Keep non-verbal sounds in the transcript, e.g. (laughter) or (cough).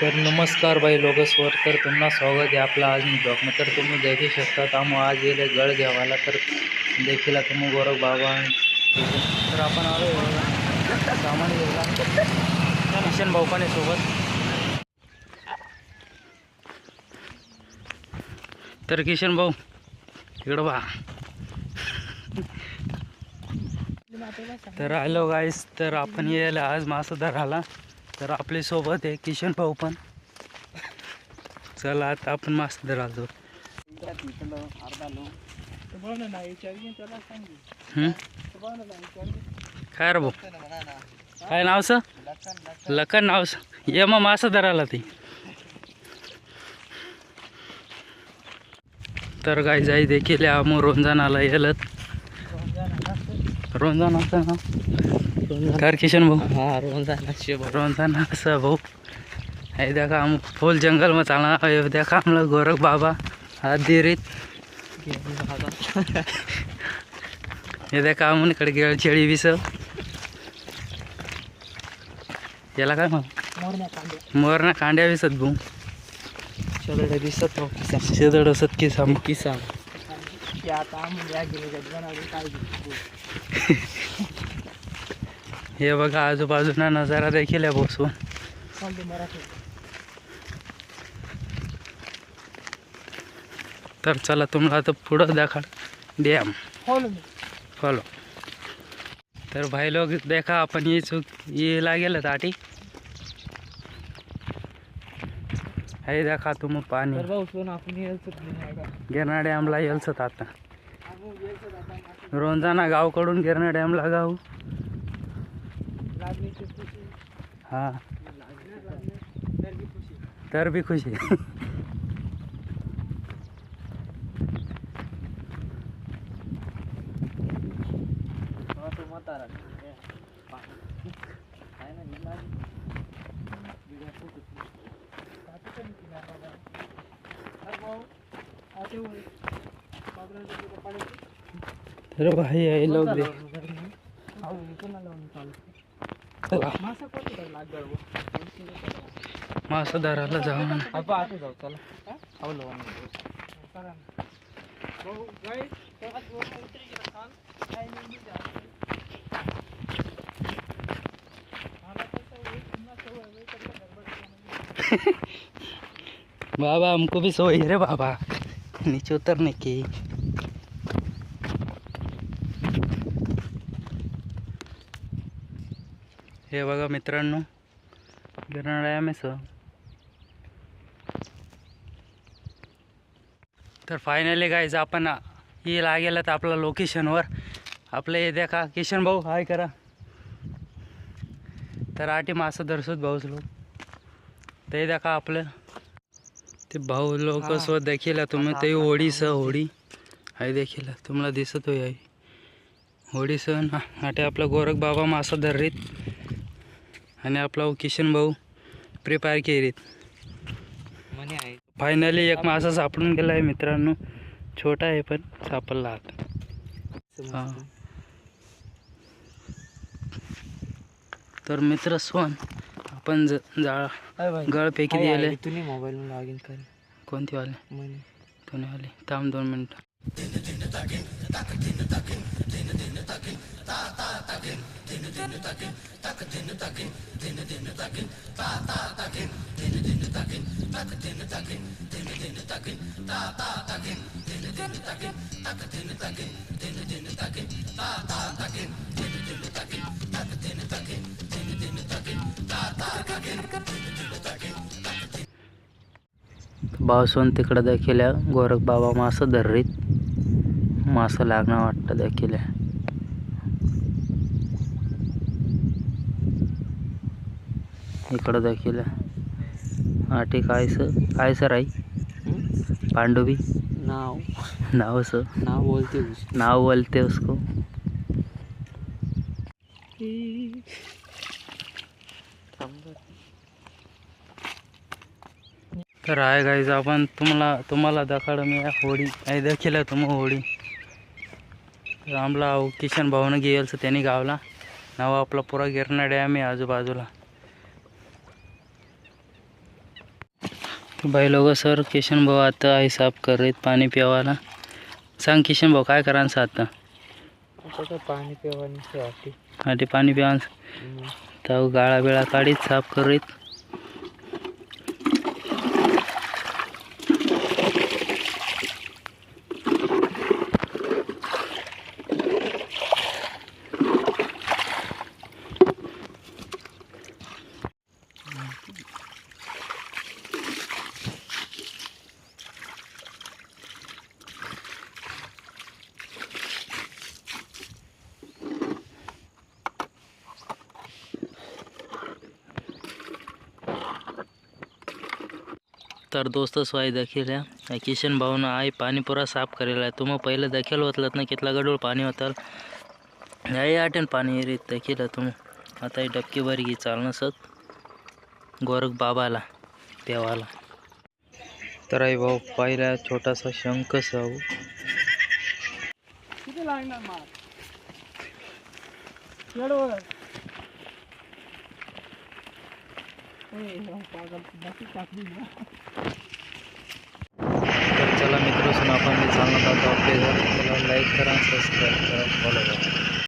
तर नमस्कार बाई लोकसवर तर तुम्हाला स्वागत आहे आपला आज मी ब्लॉगमध्ये. तर तुम्ही देखू शकतात आम्ही आज गेले गळ घ्यावाला तर देखील तुम्ही गोरख बाबा तर आपण आलो सामान घेऊया किशन भाऊ पण सोबत. तर किशन भाऊ इकडं बा तर आलो गाईस तर आपण यायला आज मासा धराला तर आपल्यासोबत आहे किशन भाऊ पण. चला आता आपण मासा धरालो काय रे भाऊ? काय नाव सर लखन नाव सर ये मग मासा धराला ती. तर काय जाई देखील आम्ही जाणाला येलत. रोंजान असं ना? कर किशन भाऊ. हाँ रोजाना शेब रोंजान असं भाऊ. हे देखा हम फुल जंगल में चलना ये देखा हम लोग गोरख बाबा. हाथ दे रीत हे देखा हम इकडे गेळ शेळी विस. याला काय मग मोरना कांड्या विसत भाऊ. चलो दिसत हो किसान. शेदड असत की हे बघा आजूबाजूना नजारा देखील आहे बसून. तर चला तुम्हाला आता पुढं दाखल डॅम फॉलो तर भाई लोग देखा अपन ये चुक ये लागेल ताटी. हे देखा तुम पाणी. गिरणा डॅमला येलसत आता. रोंजाना गावकडून गिरणा डॅमला गाव हा. तर बी खुशी. (laughs) (laughs) अरे भाई ये लोग दे चला मासा धरायला जाऊ ना जाऊ चला बाबा हमको भी सोई रे बाबा। नीचे उतरने की। हे बघा मित्रांनो गिरणाळ्या मेस. तर फायनली गायज आपण ही लागेल तर आपल्या लोकेशनवर आपलं हे देखा किशन भाऊ हाय करा. तर आठी मासं दर्शवत भाऊच लोक. ते देखा आपलं. ते भाऊ लोक हा. सो देखील तुम्ही ते होडी सह होडी आहे देखील तुम्हाला दिसत होय सह ना आटे आपला गोरख बाबा मासा धररीत आणि आपला किशन भाऊ प्रिपेअर आहे. फायनली एक मासा सापडून गेला आहे मित्रांनो. छोटा आहे पण सापडला आता. हा. तर मित्र सोन आपण ज जाळ गळपैकी दिले. तुम्ही मोबाईल लॉग इन कर. कोणती वाले कोणी वाले थांब दोन मिनटं. बावसून तिकडं देखील गोरख बाबा मासं धररीत मासं लागणं वाटतं देखील इकडं देखील आठी काय सर काय sir I पांडुबी? Now. Now sir नाव बोलते नाव बोलते उसको. तर आहे गाईज आपण तुम्हाला तुम्हाला दाखवलं मी होडी. आहे देखील आहे तुम्ही होडी. तर आमला किशन भाऊनं गेलं त्यांनी गावला. नाव आपला पुरा गिरणा डॅम आहे आजूबाजूला. भाई लोग सर किशन भाऊ आता आहे साफ कर रहे पाणी प्यावाला सांग किशन भाऊ काय करायचं आता? पाणी पिवानी पाणी तर गाळा बिळा काढीत साफ कर नमस्कार तर दोस्त स्वाय देखील या किशन भाऊनं आई पाणी पुरा साफ करेल आहे तुम्ही पहिले देखील होतलात ना कितला गडूळ पाणी होतं याही आठेन पाणी रीत देखील तुम्ही। आता ही डबकी भरी घे चालणं सत। गोरख बाबाला देवाला। तर आई भाऊ पाहिला छोटासा शंख साऊ पागल बाकी टाकली ना चला मित्र आपण मी सांगत होतो आपले चला लाईक करा सबस्क्राईब करा. फॉलो करा.